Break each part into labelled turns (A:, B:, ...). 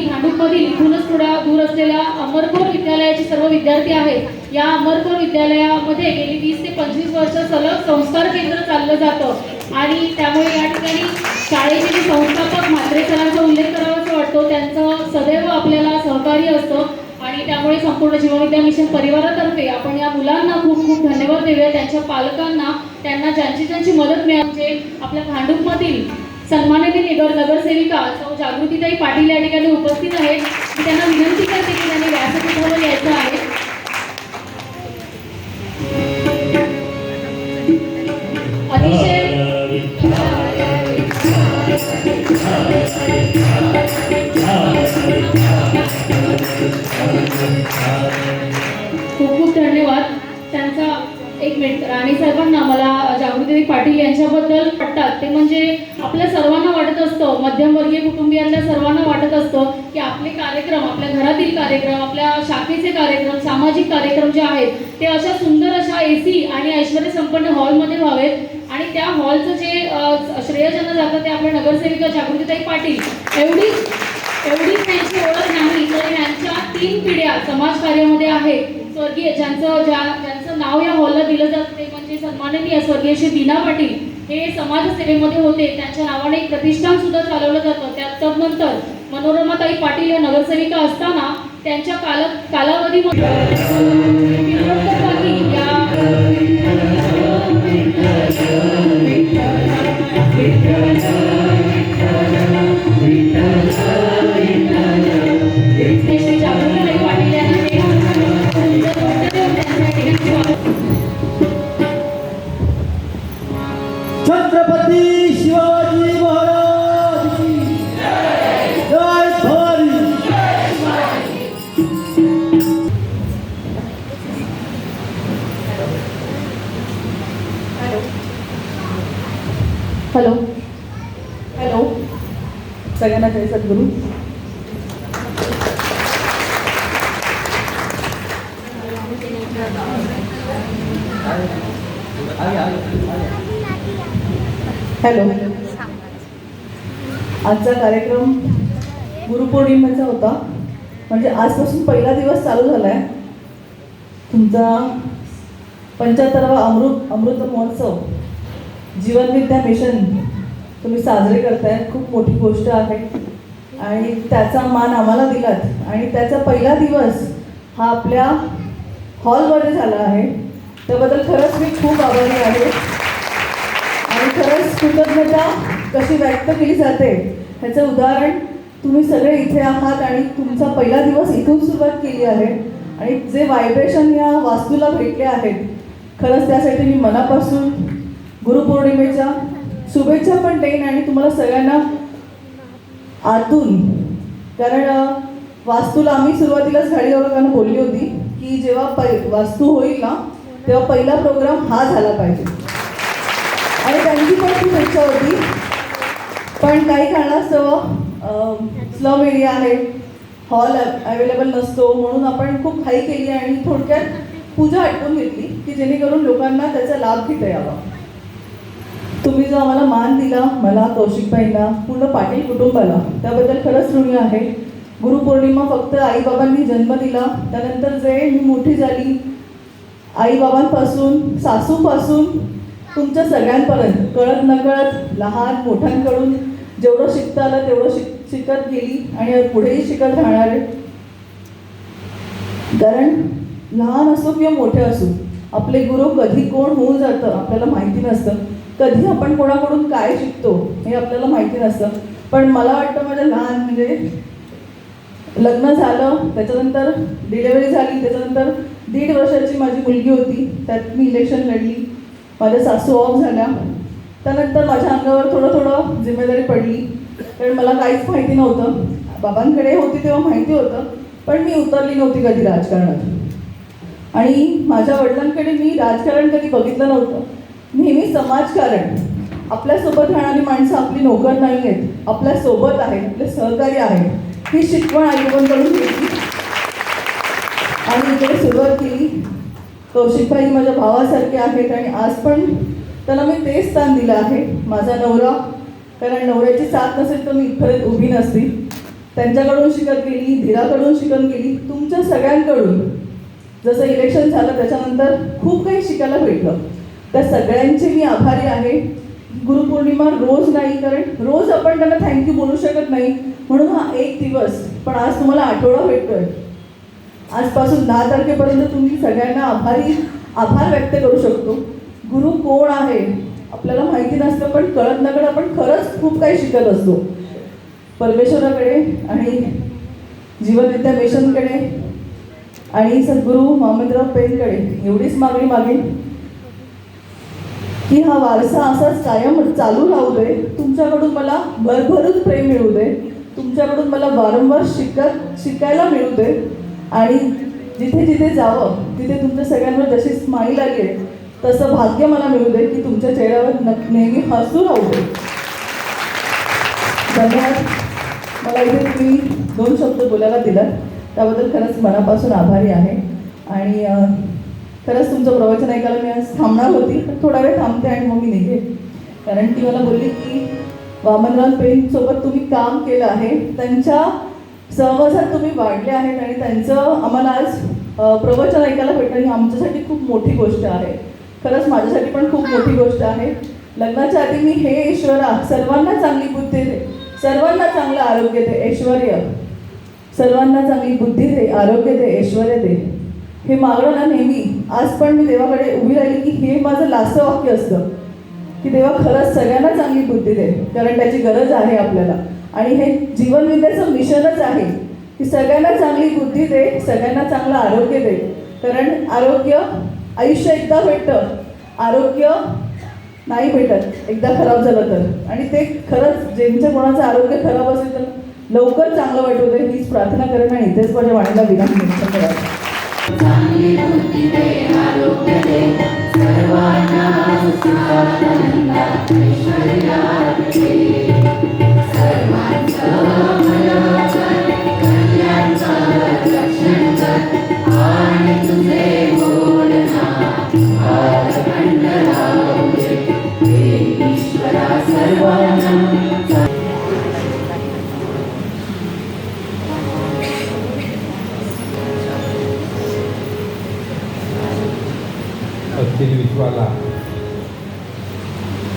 A: मधील इथूनच थोड्या दूर असलेल्या अमरपूर विद्यालयाचे सर्व विद्यार्थी आहेत. या अमरकोर विद्यालयामध्ये गेली वीस ते पंचवीस वर्ष सलग संस्कार केंद्र चाललं जातं. आणि त्यामुळे या ठिकाणी शाळेचे जे संस्थापक म्हात्रे सरांचा उल्लेख करावासा वाटतो त्यांचं सदैव आपल्याला सहकार्य असतं. आणि त्यामुळे संपूर्ण जीवविद्या मिशन परिवारातर्फे आपण या मुलांना खूप खूप धन्यवाद देऊया. त्यांच्या पालकांना त्यांना ज्यांची ज्यांची मदत मिळाली आपल्या भांडूपमधील सन्माननीय नगर नगरसेविका सौ जागृतीताई पाटील या ठिकाणी उपस्थित आहेत. मी त्यांना विनंती करते की त्यांनी व्यासपीठावर यायचं आहे. अतिशय खूप खूप धन्यवाद. त्यांचा एक मिनिट राणी साहेबांना मला जागृती पाटील यांच्याबद्दल म्हणजे आपल्या सर्वांना वाटत असतं मध्यमवर्गीय कुटुंबियांना सर्वांना वाटत असतं की आपले कार्यक्रम आपल्या घरातील कार्यक्रम आपल्या शाखेचे कार्यक्रम सामाजिक कार्यक्रम जे आहेत ते अशा सुंदर अशा ए सी आणि ऐश्वर्य संपन्न हॉलमध्ये व्हावेत. आणि त्या हॉलचं जे श्रेयजन श्रेय ज्यांना जातं ते आपल्या नगरसेविका जागृतीताई पाटील. एवढी एवढी त्यांची ओळख नाही तर यांच्या तीन पिढ्या समाजकार्यामध्ये आहेत. स्वर्गीय ज्यांचं ज्या ज्यांचं नाव या हॉलला दिलं जातं ते म्हणजे सन्माननीय स्वर्गीय श्री दीना पाटील. हे समाजसेवेमध्ये होते त्यांच्या नावाने एक प्रतिष्ठान सुद्धा चालवलं जातं. त्या तदनंतर मनोरमाताई पाटील या नगरसेविका असताना त्यांच्या काल कालावधीमध्ये
B: छत्रपती शिवाजी महाराज की जय भवानी.
C: हॅलो. हॅलो. सगळ्यांना जय सद्गुरू. हॅलो. आजचा कार्यक्रम गुरुपौर्णिमेचा होता. म्हणजे आजपासून पहिला दिवस चालू झाला आहे तुमचा पंच्याहत्तरावा अमृत अमृत महोत्सव जीवनविद्या मिशन तुम्ही साजरे करताय. खूप मोठी गोष्ट आहे. आणि त्याचा मान आम्हाला दिलात. आणि त्याचा पहिला दिवस हा आपल्या हॉलमध्ये झाला आहे. त्याबद्दल खरंच मी खूप आभारी आहे. आणि खरंच कृतज्ञता कशी व्यक्त केली जाते ह्याचं उदाहरण तुम्ही सगळे इथे आहात आणि तुमचा पहिला दिवस इथून सुरुवात केली आहे. आणि जे व्हायब्रेशन या वास्तूला भेटले आहेत खरंच त्यासाठी मी मनापासून गुरुपौर्णिमेच्या शुभेच्छा पण देईन आणि तुम्हाला सगळ्यांना आतून कारण वास्तूला आम्ही सुरुवातीलाच गाडी लोकांना बोलली होती की जेव्हा पै वास्तू होईल ना तेव्हा पहिला प्रोग्राम हा झाला पाहिजे. त्यांची पण इच्छा होती. पण काही कारणास्तव स्लम एरिया आहे हॉल अवेलेबल नसतो म्हणून आपण खूप हाई केली आणि थोडक्यात पूजा आटवून घेतली की जेणेकरून लोकांना त्याचा लाभ घेता यावा. तुम्ही जो आम्हाला मान दिला मला कौशिकबाईंना पूर्ण पाटील कुटुंबाला त्याबद्दल खरंच ऋणी आहे. गुरुपौर्णिमा फक्त आईबाबांनी जन्म दिला त्यानंतर जे मी मोठी झाली आईबाबांपासून सासूपासून तुमच्या सगळ्यांपर्यंत कळत नकळत लहान मोठ्यांकडून जेवढं शिकता आलं तेवढं शिक शिकत गेली आणि पुढेही शिकत राहणार कारण लहान असो किंवा मोठे असो आपले गुरु कधी कोण होऊन जातं आपल्याला माहिती नसतं. कधी आपण कोणाकडून काय शिकतो हे आपल्याला माहिती नसतं. पण मला वाटतं माझ्या लहान म्हणजे लग्न झालं त्याच्यानंतर डिलेवरी झाली त्याच्यानंतर दीड वर्षाची माझी मुलगी होती त्यात मी इलेक्शन लढली. माझ्या सासू ऑफ झाल्या. त्यानंतर माझ्या अंगावर थोडं थोडं जिम्मेदारी पडली. कारण मला काहीच माहिती नव्हतं. बाबांकडे होती तेव्हा माहिती होतं. पण मी उतरली नव्हती कधी राजकारणात. आणि माझ्या वडिलांकडे मी राजकारण कधी बघितलं नव्हतं. नेहमी समाजकारण. आपल्यासोबत राहणारी माणसं आपली नोकर नाही आहेत. आपल्यासोबत आहेत आपले सहकारी आहेत. ही शिकवण आईबाबांकडून घेतली. आणि इकडे सुरुवात केली. कौशिकबाई माझ्या भावासारखे आहेत आणि आज पण त्याला मी तेच स्थान दिलं आहे माझा नवरा. कारण नवऱ्याची साथ नसेल तर मी इथपर्यंत उभी नसती. त्यांच्याकडून शिकत गेली धीराकडून शिकत गेली तुमच्या सगळ्यांकडून. जसं इलेक्शन झालं त्याच्यानंतर खूप काही शिकायला भेटलं. त्या सगळ्यांचे मी आभारी आहे. गुरुपौर्णिमा रोज नाही कारण रोज आपण त्यांना थँक्यू बोलू शकत नाही. म्हणून हा एक दिवस. पण आज तुम्हाला आठवडा भेटतोय. आजपासून दहा तारखेपर्यंत तुम्ही सगळ्यांना आभारी आभार व्यक्त करू शकतो. गुरु कोण आहे? आपल्याला माहिती नसतं पण कळत नकळत आपण खरंच खूप काही शिकत असतो. परमेश्वराकडे आणि जीवनविद्या मिशनकडे आणि सद्गुरू मोहम्मदराव पेनकडे एवढीच मागणी मागेल की हा वारसा असाच कायम चालू राहू दे. तुमच्याकडून मला भरभरून प्रेम मिळू दे. तुमच्याकडून मला वारंवार शिकत शिकायला मिळू दे. आणि जिथे जिथे जावं तिथे तुमच्या सगळ्यांवर जशी स्माईल आली आहे तसं भाग्य मला मिळू दे की तुमच्या चेहऱ्यावर न- नेहमी हसू राहू दे. धन्यवाद. मला इथे तुम्ही दोन शब्द बोलायला दिलात. त्याबद्दल खरंच मनापासून आभारी आहे. आणि खरंच तुमचं प्रवचन ऐकायला मी आज थांबणार होती पण थोडा वेळ थांबते आणि मग मी निघे कारण ती मला बोलली की वामनराव पेंटसोबत तुम्ही काम केलं आहे त्यांच्या सहवासात तुम्ही वाढले आहेत आणि त्यांचं आम्हाला आज प्रवचन ऐकायला भेटणं ही आमच्यासाठी खूप मोठी गोष्ट आहे. खरंच माझ्यासाठी पण खूप मोठी गोष्ट आहे. लग्नाच्या आधी मी हे ईश्वरा सर्वांना चांगली बुद्धी दे. सर्वांना चांगलं आरोग्य दे ऐश्वर सर्वांना चांगली बुद्धी दे आरोग्य दे ऐश्वर दे. हे मागणं ना नेहमी. आज पण मी देवाकडे उभी राहिली की हे माझं लास्ट वाक्य असतं. की देवा खरंच सगळ्यांना चांगली बुद्धी दे कारण त्याची गरज आहे आपल्याला. आणि हे जीवनविद्याचं मिशनच आहे की सगळ्यांना चांगली बुद्धी दे सगळ्यांना चांगलं आरोग्य दे. कारण आरोग्य आयुष्य एकदा भेटतं आरोग्य नाही भेटत एकदा खराब झालं तर. आणि ते खरंच ज्यांचं कोणाचं आरोग्य खराब असेल तर लवकर चांगलं वाटू दे हीच प्रार्थना करणं आणि इथेच माझ्या वाणीला विराम निमित्त करायचं
D: विश्वाला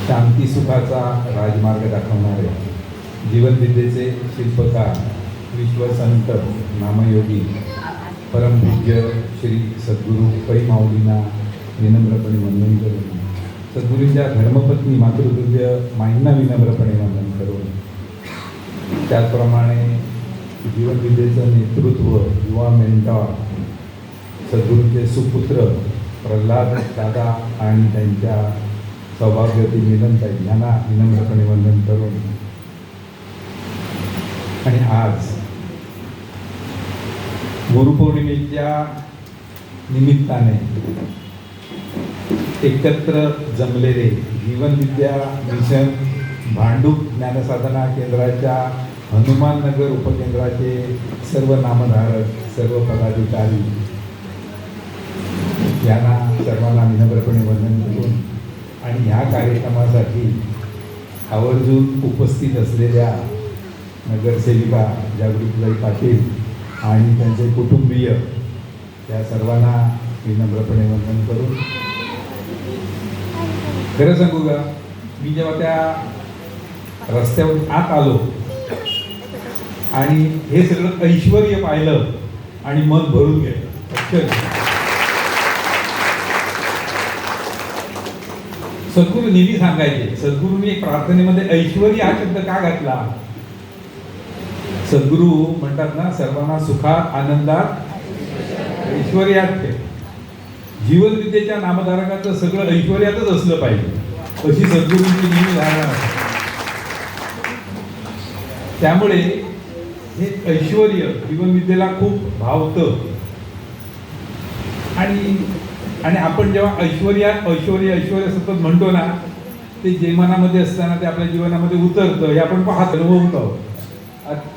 D: शांती सुखाचा राजमार्ग दाखवणारे. जीवनविद्येचे शिल्पकार विश्वसंत नामयोगी परमपूज्य श्री सद्गुरू पै माऊलींना विनम्रपणे वंदन करून सद्गुरूंच्या धर्मपत्नी मातृदुर्ग माईंना विनम्रपणे वंदन करून त्याचप्रमाणे जीवनविद्येचं नेतृत्व युवा मेंटॉर सद्गुरूंचे सुपुत्र प्रल्हाद दादा आणि त्यांच्या सौभाग्यवती मिलनताई यांना विनम्रपणे वंदन करून आणि आज गुरुपौर्णिमेच्या निमित्ताने एकत्र जमलेले जीवनविद्या मिशन भांडूप ज्ञानसाधना केंद्राच्या हनुमाननगर उपकेंद्राचे सर्व नामधारक सर्व पदाधिकारी यांना सर्वांना विनम्रपणे वंदन करून आणि ह्या कार्यक्रमासाठी आवर्जून उपस्थित असलेल्या नगरसेविका जागृतीबाई पाटील आणि त्यांचे कुटुंबीय त्या सर्वांना विनम्रपणे वंदन करून खरं सांगू का? मी जेव्हा त्या रस्त्यावर आत आलो आणि हे सगळं ऐश्वर पाहिलं आणि मन भरून गेलं. सद्गुरू नेहमी सांगायचे सद्गुरूंनी एक प्रार्थनेमध्ये ऐश्वर हा शब्द का घातला? सद्गुरू म्हणतात ना सर्वांना सुखात आनंदात ऐश्वर्यात. ठेव जीवनविद्येच्या नामधारकाचं सगळं ऐश्वर्यातच असलं पाहिजे. अशी सद्गुरूंची नेहमी धारणा त्यामुळे हे ऐश्वर जीवनविद्येला खूप भावतं. आणि आणि आपण जेव्हा ऐश्वर्या ऐश्वर्य ऐश्वर्य सतत म्हणतो ना ते जे मनामध्ये असताना ते आपल्या जीवनामध्ये उतरतं हे आपण पाहत अनुभवतो. आहोत